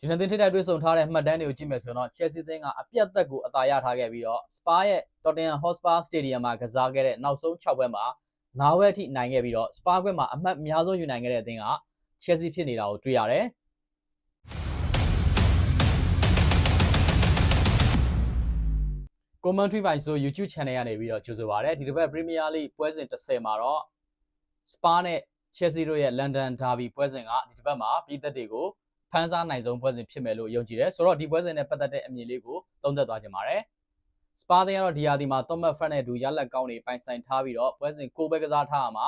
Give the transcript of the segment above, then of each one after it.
ဒီနေ့သင်းထိတိုက်တွေ့ဆုံထားတဲ့မှတ်တမ်းတွေကိုကြည့်မယ်ဆိုရင်တော့ Chelsea သင်းကအပြတ်သက်ကိုအသာရထားခဲ့ပြီးတော့ Spa ရဲ့ Tottenham Hotspur Stadium မှာကစားခဲ့တဲ့နောက်ဆုံး6ပွဲမှာ9ပွဲအထိနိုင်ခဲ့ပြီးတော့ Spa ကွက်မှာအမှတ်အများဆုံးယူနိုင်ခဲ့တဲ့အသင်းက Chelsea ဖြစ်နေတာကိုတွေ့ရတယ်။ commentary ပိုင်းဆို YouTube channel ကနေပြီးတော့ကြိုဆိုပါရစေဒီတစ်ပတ် Premier League ပွဲစဉ်30မှာတော့ Spa နဲ့ Chelsea တို့ရဲ့ London Derby ပွဲစဉ်ကဒီတစ်ပတ်မှာပြည်သက်တွေကို ဖန်ဆားနိုင်ဆုံးပွဲစဉ်ဖြစ်မယ်လို့ယုံကြည်တယ်ဆိုတော့ဒီပွဲစဉ်နဲ့ပတ်သက်တဲ့အမြင်လေးကိုသုံးသပ်သွားကြပါမယ်စပါသင်းကတော့ဒီယာဒီမှာ Thomas Frank နဲ့အတူရလက်ကောင်းတွေပိုင်ဆိုင်ထားပြီးတော့ပွဲစဉ်6ပွဲကစားထားရမှာ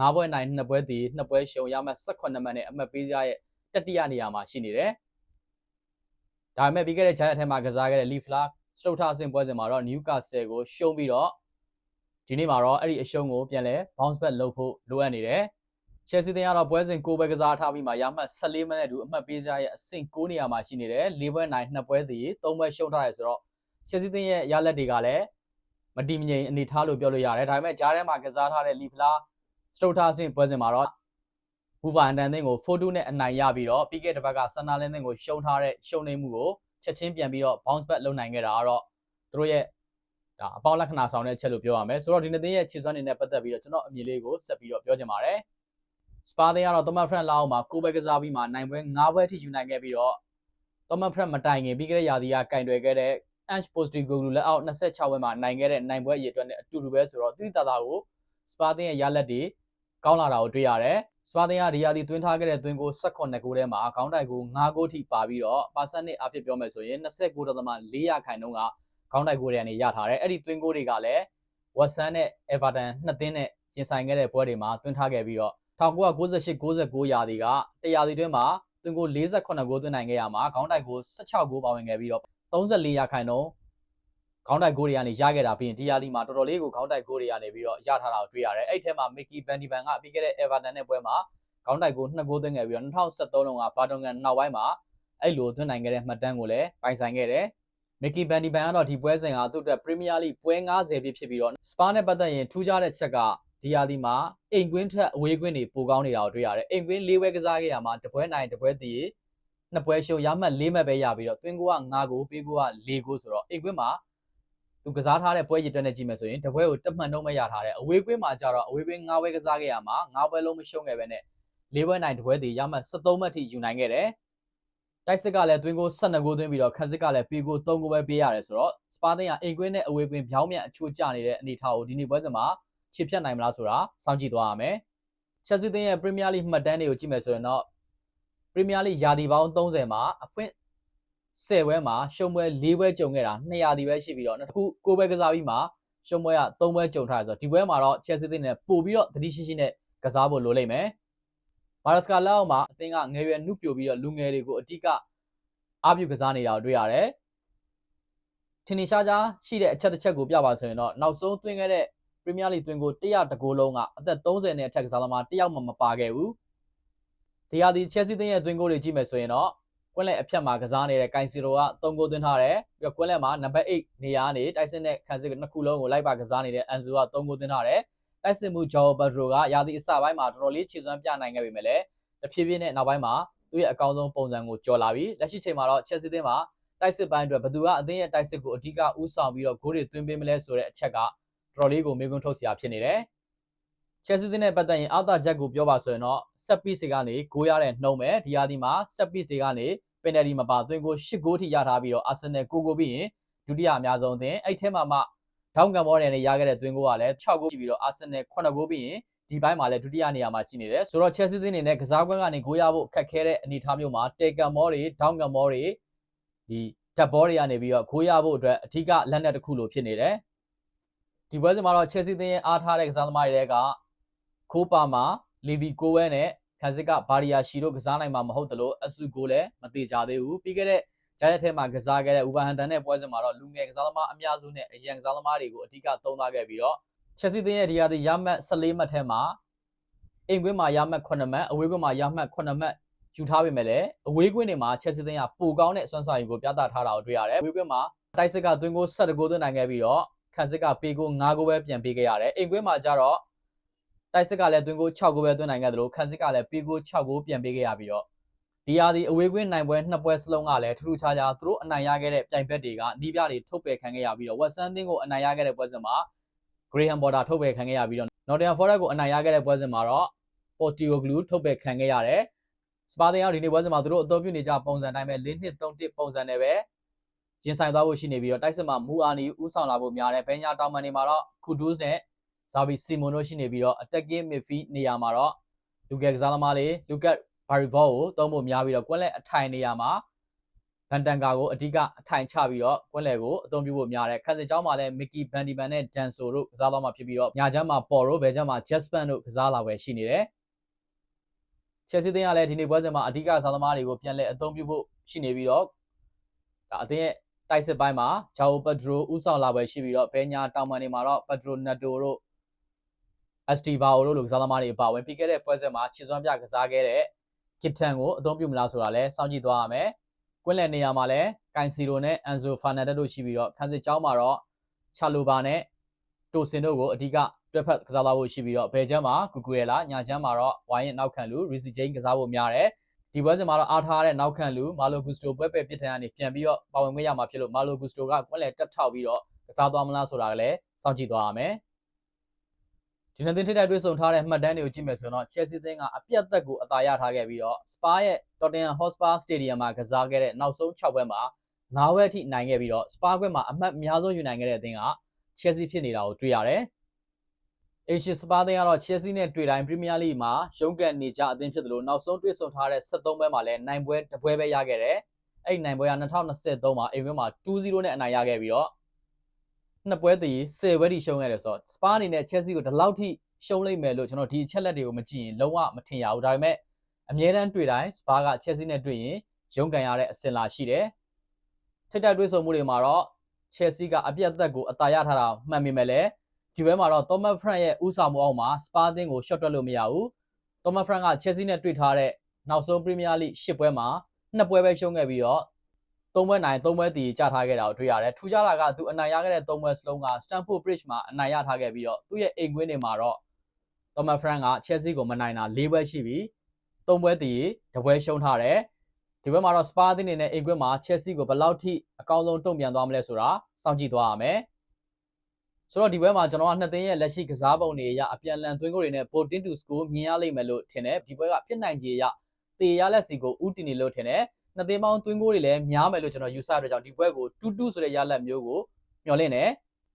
9ပွဲနိုင်2ပွဲတည်2ပွဲရှုံရမှ18မှတ်နဲ့အမှတ်ပေးကြရဲ့တတိယနေရာမှာရှိနေတယ်ဒါပေမဲ့ပြီးခဲ့တဲ့ဂျာရက်ထဲမှာကစားခဲ့တဲ့ Leaf Flag စတုထအဆင့်ပွဲစဉ်မှာတော့ Newcastle ကိုရှုံးပြီးတော့ဒီနေ့မှာတော့အဲ့ဒီအရှုံးကိုပြန်လဲ bounce back လုပ်ဖို့လိုအပ်နေတယ် ချက်စီတင်ကတော့ပွဲစဉ်6ပွဲကစားထားပြီးမှရမှတ်14မိနစ်တူအမှတ်ပေးကြရဲ့အဆင့်9နေရာမှာရှိနေတယ်၄ပွဲနိုင်2ပွဲတည်3ပွဲရှုံးထားရဆိုတော့ချက်စီတင်ရဲ့ရလက်တွေကလည်းမတီမငြိမ်အနေထားလို့ပြောလို့ရတယ်ဒါပေမဲ့ဂျားထဲမှာကစားထားတဲ့လီဖလာစတုထာစတင်ပွဲစဉ်မှာတော့ဘူဗာအန်တန်သင်းကို4-2နဲ့အနိုင်ရပြီးတော့ပြီးခဲ့တဲ့ဘက်ကဆန်နာလင်းသင်းကိုရှုံးထားတဲ့ရှုံးနေမှုကိုချက်ချင်းပြန်ပြီးတော့ bounce back လုပ်နိုင်ခဲ့တာကတော့သူတို့ရဲ့ဒါအပေါင်းလက္ခဏာဆောင်တဲ့အချက်လို့ပြောရမယ်ဆိုတော့ဒီနေ့သင်းရဲ့ခြေစွမ်းတွေနဲ့ပတ်သက်ပြီးတော့ကျွန်တော်အမြင်လေးကိုဆက်ပြီးတော့ပြောချင်ပါတယ် စပါသင်းကတော့ Thomas Frank လောက်မှာကိုပဲကစားပြီးမှနိုင်ပွဲ9ပွဲထိယူနိုင်ခဲ့ပြီးတော့ Thomas Frank မတိုင်ခင်ပြီးခဲ့တဲ့ရာသီကကင်တွယ်ခဲ့တဲ့ Ange Postecoglou လက်အောက်26ပွဲမှာနိုင်ခဲ့တဲ့နိုင်ပွဲအရေအတွက်နဲ့အတူတူပဲဆိုတော့တိတိတသားကိုစပါသင်းရဲ့ရလက်တွေကောင်းလာတာကိုတွေ့ရတယ်စပါသင်းကဒီရာသီသွင်းထားခဲ့တဲ့သွင်းကို18ဂိုးထဲမှာခေါင်းတိုက်ကို9ဂိုးထိပါပြီးတော့ပါစနစ်အဖြစ်ပြောမယ်ဆိုရင်29.4ခိုင်နှုန်းကခေါင်းတိုက်ကိုတွေကနေရထားတယ်အဲ့ဒီသွင်းကိုတွေကလည်း Watson နဲ့ Everton နှစ်သင်းနဲ့ရင်ဆိုင်ခဲ့တဲ့ပွဲတွေမှာသွင်းထားခဲ့ပြီးတော့ 1998 99ရာသီကတရာသီတွင်းမှာသွင်းကို48ဂိုးသွင်းနိုင်ခဲ့ရမှာခေါင်းတိုက်ကို16ဂိုးပါဝင်ခဲ့ပြီးတော့34ရာခိုင်နှုန်းခေါင်းတိုက်ဂိုးတွေကနေရခဲ့တာပြီးရင်ဒီရာသီမှာတော်တော်လေးကိုခေါင်းတိုက်ဂိုးတွေကနေပြီးတော့ရထားတာကိုတွေ့ရတယ်အဲ့ထဲမှာ Mickey Van de Ven ကပြီးခဲ့တဲ့ Everton နဲ့ပွဲမှာခေါင်းတိုက်ကို2ဂိုးသွင်းခဲ့ပြီးတော့2013လုံးကဘာတုံကန်နောက်ပိုင်းမှာအဲ့လိုသွင်းနိုင်ခဲ့တဲ့မှတ်တမ်းကိုလည်းပိုင်ဆိုင်ခဲ့တယ်မက်ကီဘန်ဒီဘန်ကတော့ဒီပွဲစဉ်ကသူ့အတွက်ပရီးမီးယားလိပွဲ90ပြည့်ဖြစ်ပြီးတော့စပါးနဲ့ပတ်သက်ရင်ထူးခြားတဲ့ချက်က ဒီရာသီမှာအိမ်ကွင်းထက်အဝေးကွင်းတွေပိုကောင်းနေတာကိုတွေ့ရတယ်အိမ်ကွင်း၄ပွဲကစားခဲ့ရမှာတပွဲနိုင်တပွဲတည်နှစ်ပွဲရှုံးရမှတ်၄မှတ်ပဲရပြီးတော့သွင်းကိုက9ကိုပေးကိုက4ကိုဆိုတော့အိမ်ကွင်းမှာသူကစားထားတဲ့ပွဲရည်တွက်နဲ့ကြည့်မယ်ဆိုရင်တပွဲကိုတက်မှန်တော့မရထားတဲ့အဝေးကွင်းမှာကျတော့အဝေးကွင်း9ပွဲကစားခဲ့ရမှာ9ပွဲလုံးမရှုံးခဲ့ပဲနဲ့၄ပွဲနိုင်တပွဲတည်ရမှတ်73မှတ်ထိယူနိုင်ခဲ့တယ်တိုက်စစ်ကလည်းသွင်းကို12ဂိုးသွင်းပြီးတော့ခက်စစ်ကလည်းပေးကို3ဂိုးပဲပေးရတယ်ဆိုတော့စပါးသိန်းကအိမ်ကွင်းနဲ့အဝေးကွင်းဖြောင်းမြန်အချိုးကျနေတဲ့အနေအထားကိုဒီနေ့ပွဲစဉ်မှာ ခြေဖြတ်နိုင်မလားဆိုတာစောင့်ကြည့်သွားရမယ်။ချက်စီသင်းရဲ့ Premier League မှတ်တမ်းတွေကိုကြည့်မယ်ဆိုရင်တော့ Premier League ရာသီပေါင်း30မှာအဖွင့်10ပွဲမှာရှုံးပွဲ4ပွဲကြုံခဲ့တာ2ရာသီပဲရှိပြီးတော့တစ်ခု6ပွဲကစားပြီးမှရှုံးပွဲက3ပွဲကြုံထားရဆိုတော့ဒီပွဲမှာတော့ Chelsea သင်းနဲ့ပို့ပြီးတော့သတိရှိရှိနဲ့ကစားဖို့လိုလိမ့်မယ်။ဘာရစကာလက်အောက်မှာအသင်းကငယ်ရွယ်နှုတ်ပြိုပြီးတော့လူငယ်တွေကိုအတိကအားပြုကစားနေတာကိုတွေ့ရတယ်။ထင်ထင်ရှားရှားရှိတဲ့အချက်တစ်ချက်ကိုပြပါဆိုရင်တော့နောက်ဆုံးသွင်းခဲ့တဲ့ ပရီးမီးယားလိသွင်းကို100တကိုးလုံးကအသက်30နဲ့အထက်ကစားသမားတယောက်မှမပါခဲ့ဘူး။တရားဒီချက်စီသင်းရဲ့သွင်းကိုတွေကြည့်မယ်ဆိုရင်တော့ကွင်းလက်အဖြတ်မှာကစားနေတဲ့ကိုင်စီရိုက3ဂိုးသွင်းထားတယ်ပြီးတော့ကွင်းလက်မှာနံပါတ်8နေရာနေတိုက်စစ်နဲ့ခန်းစစ်နှစ်ခုလုံးကိုလိုက်ပါကစားနေတဲ့အန်ဇူက3ဂိုးသွင်းထားတယ်တိုက်စစ်မှုဂျော်ဘတ်ဒရိုကရာသီအစပိုင်းမှာတော်တော်လေးခြေစွမ်းပြနိုင်ခဲ့ပေမဲ့လည်းတဖြည်းဖြည်းနဲ့နောက်ပိုင်းမှာသူ့ရဲ့အကောင်းဆုံးပုံစံကိုကျော်လာပြီးလက်ရှိချိန်မှာတော့ချက်စီသင်းမှာတိုက်စစ်ပိုင်းအတွက်ဘသူကအသင်းရဲ့တိုက်စစ်ကိုအဓိကဦးဆောင်ပြီးတော့ဂိုးတွေသွင်းပေးမလဲဆိုတဲ့အချက်က တော်လေးကိုမေးခွန်းထုတ်စရာဖြစ်နေတယ်။ Chelsea နဲ့ပတ်သက်ရင်အာသာချက်ကိုပြောပါဆိုရင်တော့ set piece တွေကနေဂိုးရတဲ့နှုံးပဲဒီဟာဒီမှာ set piece တွေကနေ penalty မပါသွင်းကို၈ဂိုးထိရထားပြီးတော့ Arsenal 9ဂိုးပြီးရင်ဒုတိယအများဆုံးအသင်းအဲ့ထဲမှာမှဒေါင်းကံဘောတွေနဲ့ရခဲ့တဲ့သွင်းကိုကလည်း6ဂိုးပြီးတော့ Arsenal 9ဂိုးပြီးရင်ဒီဘက်မှာလည်းဒုတိယနေရာမှာရှိနေတယ်ဆိုတော့ Chelsea သင်းအနေနဲ့ကစားကွင်းကနေဂိုးရဖို့အခက်ခဲတဲ့အနေအထားမျိုးမှာတေကန်မောတွေဒေါင်းကံမောတွေဒီဓာတ်ဘောတွေကနေပြီးတော့ဂိုးရဖို့အတွက်အထူးကလက်နက်တစ်ခုလိုဖြစ်နေတယ် ဒီပွဲစဉ်မှာတော့ Chelsea သင်းရဲ့အားထားတဲ့ကစားသမားတွေကခိုးပါမာလီဗီကိုဝဲနဲ့ခန်းစစ်ကဘာရီယာရှီတို့ကစားနိုင်မှာမဟုတ်တလို့အဆူကိုလည်းမသေးကြသေးဘူးပြီးခဲ့တဲ့ဂျာရက်ထဲမှာကစားခဲ့တဲ့ဥပဟန်တန်နဲ့ပွဲစဉ်မှာတော့လူငယ်ကစားသမားအများစုနဲ့အရန်ကစားသမားတွေကိုအဓိကသုံးသားခဲ့ပြီးတော့ Chelsea သင်းရဲ့ဒီဟာဒီရမှတ်14မှတ်ထဲမှာအိမ်ကွင်းမှာရမှတ်9မှတ်အဝေးကွင်းမှာရမှတ်9မှတ်ယူထားပေမဲ့လည်းအဝေးကွင်းတွေမှာ Chelsea သင်းကပိုကောင်းတဲ့စွမ်းဆောင်ရည်ကိုပြသထားတာကိုတွေ့ရတယ်အဝေးကွင်းမှာတိုက်စစ်ကသွင်းကို17ဂိုးသွင်းနိုင်ခဲ့ပြီးတော့ ခန်းစစ်ကပေးကို9ဂိုးပဲပြန်ပေးခဲ့ရတယ်အိမ်ကွင်းမှာကျတော့တိုက်စစ်ကလည်းသွင်းကို6ဂိုးပဲသွင်းနိုင်ခဲ့တယ်လို့ခန်းစစ်ကလည်းပေးကို6ဂိုးပြန်ပေးခဲ့ရပြီးတော့ဒီယာဒီအဝေးကွင်းနိုင်ပွဲနှစ်ပွဲစလုံးကလည်းထူးထူးခြားခြားသူတို့အနိုင်ရခဲ့တဲ့ပြိုင်ဘက်တွေကနီးပြတွေထုတ်ပယ်ခံခဲ့ရပြီးတော့ West Ham တင်းကိုအနိုင်ရခဲ့တဲ့ပွဲစဉ်မှာ Graham Potter ထုတ်ပယ်ခံခဲ့ရပြီးတော့ Nottingham Forest ကိုအနိုင်ရခဲ့တဲ့ပွဲစဉ်မှာတော့ Postecoglou ထုတ်ပယ်ခံခဲ့ရတယ်စပါတင်ကဒီနေ့ပွဲစဉ်မှာသူတို့အသုံးပြုနေကြပုံစံတိုင်းပဲ၄နှစ်၃တစ်ပုံစံနဲ့ပဲ ရင်ဆိုင်သွားဖို့ရှိနေပြီးတော့တိုက်စစ်မှာမူအာနီဥဆောင်လာဖို့များတယ်ဘန်ညာတောင်မန်နေမှာတော့ Kudus နဲ့ Zabi Simon တို့ရှိနေပြီးတော့ attacking midfield နေရာမှာတော့လူကက်ကစားသမားလေး Lucas Barrivol ကိုသုံးဖို့များပြီးတော့ကွင်းလက်အထိုင်နေရာမှာဘန်တန်ကာကိုအဓိကအထိုင်ချပြီးတော့ကွင်းလက်ကိုအသုံးပြုဖို့များတယ်ခန်းစစ်ကြောင်းမှာလည်း Mickey Van de Ven နဲ့ Danso တို့ကစားသွားမှာဖြစ်ပြီးတော့ညာချမ်းမှာ Paul တို့ဘယ်ချမ်းမှာ Jasper တို့ကစားလာပဲရှိနေတယ်ချက်စီတင်းကလည်းဒီနေ့ပွဲစဉ်မှာအဓိကစားသမားတွေကိုပြန်လည်အသုံးပြုဖို့ရှိနေပြီးတော့ဒါအသင်းရဲ့ တိုက်စစ်ပိုင်းမှာဂျာအိုပက်ဒရိုဥဆောင်လာပဲရှိပြီးတော့ဘဲညာတောင်မန်တွေမှာတော့ပက်ဒရိုနက်တိုတို့ ST ဘာအိုတို့လိုကစားသမားတွေပါဝင်ပြီးခဲ့တဲ့ပွဲစဉ်မှာခြေစွမ်းပြကစားခဲ့တဲ့ကစ်တန်ကိုအသုံးပြုမလားဆိုတာလည်းစောင့်ကြည့်သွားရမယ်။ကွင်းလယ်နေရာမှာလည်းကိုင်စီရိုနဲ့အန်ဇိုဖာနန်ဒက်တို့ရှိပြီးတော့ခန်းစစ်ကျောင်းမှာတော့ချာလိုဘာနဲ့တိုစင်တို့ကိုအဓိကတွက်ဖက်ကစားသွားဖို့ရှိပြီးတော့ဘယ်ချမ်းမှာကူကူရဲလာညာချမ်းမှာတော့ဝိုင်းရဲ့နောက်ခံလူရီစီဂျိန်းကစားဖို့များတယ်။ ဒီပွဲစဉ်မှာတော့အားထားတဲ့နောက်ခံလူမာလိုဂူစတိုပွဲပဲပြစ်ထန်ကနေပြန်ပြီးတော့ပါဝင်ခွင့်ရမှာဖြစ်လို့မာလိုဂူစတိုကကွင်းလယ်တက်ထောက်ပြီးတော့ကစားသွားမလားဆိုတာကလည်းစောင့်ကြည့်သွားရမယ်။ဒီနေ့တင်ထိတိုက်တွေ့ဆုံထားတဲ့မှတ်တမ်းတွေကိုကြည့်မယ်ဆိုရင်တော့ Chelsea သင်းကအပြတ်သက်ကိုအသာရထားခဲ့ပြီးတော့ Spa ရဲ့ Tottenham Hotspur Stadium မှာကစားခဲ့တဲ့နောက်ဆုံး6ပွဲမှာ9ဝက်အထိနိုင်ခဲ့ပြီးတော့ Spa ကွက်မှာအမှတ်အများဆုံးယူနိုင်ခဲ့တဲ့အသင်းက Chelsea ဖြစ်နေတာကိုတွေ့ရတယ်။ Asia Spa သင်းကတော့ Chelsea နဲ့တွေ့တိုင်း Premier League မှာရုန်းကန်နေကြအသင်းဖြစ်တယ်လို့နောက်ဆုံးတွေ့ဆုံထားတဲ့73ပွဲမှာလည်းနိုင်ပွဲတစ်ပွဲပဲရခဲ့တယ်။အဲ့ဒီနိုင်ပွဲက2023မှာအိမ်ဝင်းမှာ2-0နဲ့အနိုင်ရခဲ့ပြီးတော့နှစ်ပွဲတည်10ပွဲထိရှုံးခဲ့တယ်ဆိုတော့စပါးအနေနဲ့ Chelsea ကိုဒီလောက်ထိရှုံးလိုက်မယ်လို့ကျွန်တော်ဒီအချက်လက်တွေကိုမကြည့်ရင်လုံးဝမထင်ရဘူးဒါပေမဲ့အမြဲတမ်းတွေ့တိုင်းစပါးက Chelsea နဲ့တွေ့ရင်ရုန်းကန်ရတဲ့အစင်လာရှိတယ်ထိတ်တက်တွေ့ဆုံမှုတွေမှာတော့ Chelsea ကအပြတ်သက်ကိုအသာရထားတာမှန်ပေမဲ့လည်း ဒီဘက်မှာတော့ Thomas Frank ရဲ့ဥဆောင်မှုအောက်မှာ Spa အသင်းကို shot တွက်လို့မရဘူး Thomas Frank က Chelsea နဲ့တွေ့ထားတဲ့နောက်ဆုံး Premier League 10ပွဲမှာနှစ်ပွဲပဲရှုံးခဲ့ပြီးတော့သုံးပွဲနိုင်သုံးပွဲတည်ကြထားခဲ့တာကိုတွေ့ရတယ်ထူးခြားတာကသူအနိုင်ရခဲ့တဲ့သုံးပွဲစလုံးက Stamford Bridge မှာအနိုင်ရထားခဲ့ပြီးတော့သူ့ရဲ့အိမ်ကွင်းတွေမှာတော့ Thomas Frank က Chelsea ကိုမနိုင်တာ၄ပွဲရှိပြီသုံးပွဲတည်တပွဲရှုံးထားတယ်ဒီဘက်မှာတော့ Spa အသင်းအနေနဲ့အိမ်ကွင်းမှာ Chelsea ကိုဘယ်လောက်ထိအကောင်းဆုံးတုံ့ပြန်သွားမလဲဆိုတာစောင့်ကြည့်သွားရမယ် ဆိုတော့ဒီဘက်မှာကျွန်တော်ကနှစ်သင်းရဲ့လက်ရှိကစားပုံတွေအရအပြန်လန်သွင်းကိုတွေနဲ့ Botin to score မြင်ရလိမ့်မယ်လို့ထင်တယ်ဒီဘက်ကဖြစ်နိုင်ခြေအရတေရလက်စီကိုဥတီနေလို့ထင်တယ်နှစ်သင်းပေါင်းသွင်းကိုတွေလည်းများမယ်လို့ကျွန်တော်ယူဆရတဲ့ကြောင့်ဒီပွဲကို2-2ဆိုတဲ့ရလက်မျိုးကိုမျှော်လင့်တယ်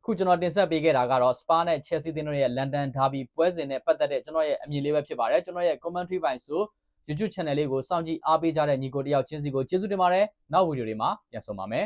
ခုကျွန်တော်တင်ဆက်ပေးခဲ့တာကတော့ Spa နဲ့ Chelsea တင်းတို့ရဲ့ London Derby ပွဲစဉ်နဲ့ပတ်သက်တဲ့ကျွန်တော်ရဲ့အမြင်လေးပဲဖြစ်ပါတယ်ကျွန်တော်ရဲ့ commentary ပိုင်းဆို YouTube channel လေးကိုစောင့်ကြည့်အားပေးကြတဲ့ညီကိုတယောက်ချင်းစီကိုကျေးဇူးတင်ပါတယ်နောက်ဗီဒီယိုတွေမှာပြန်ဆုံပါမယ်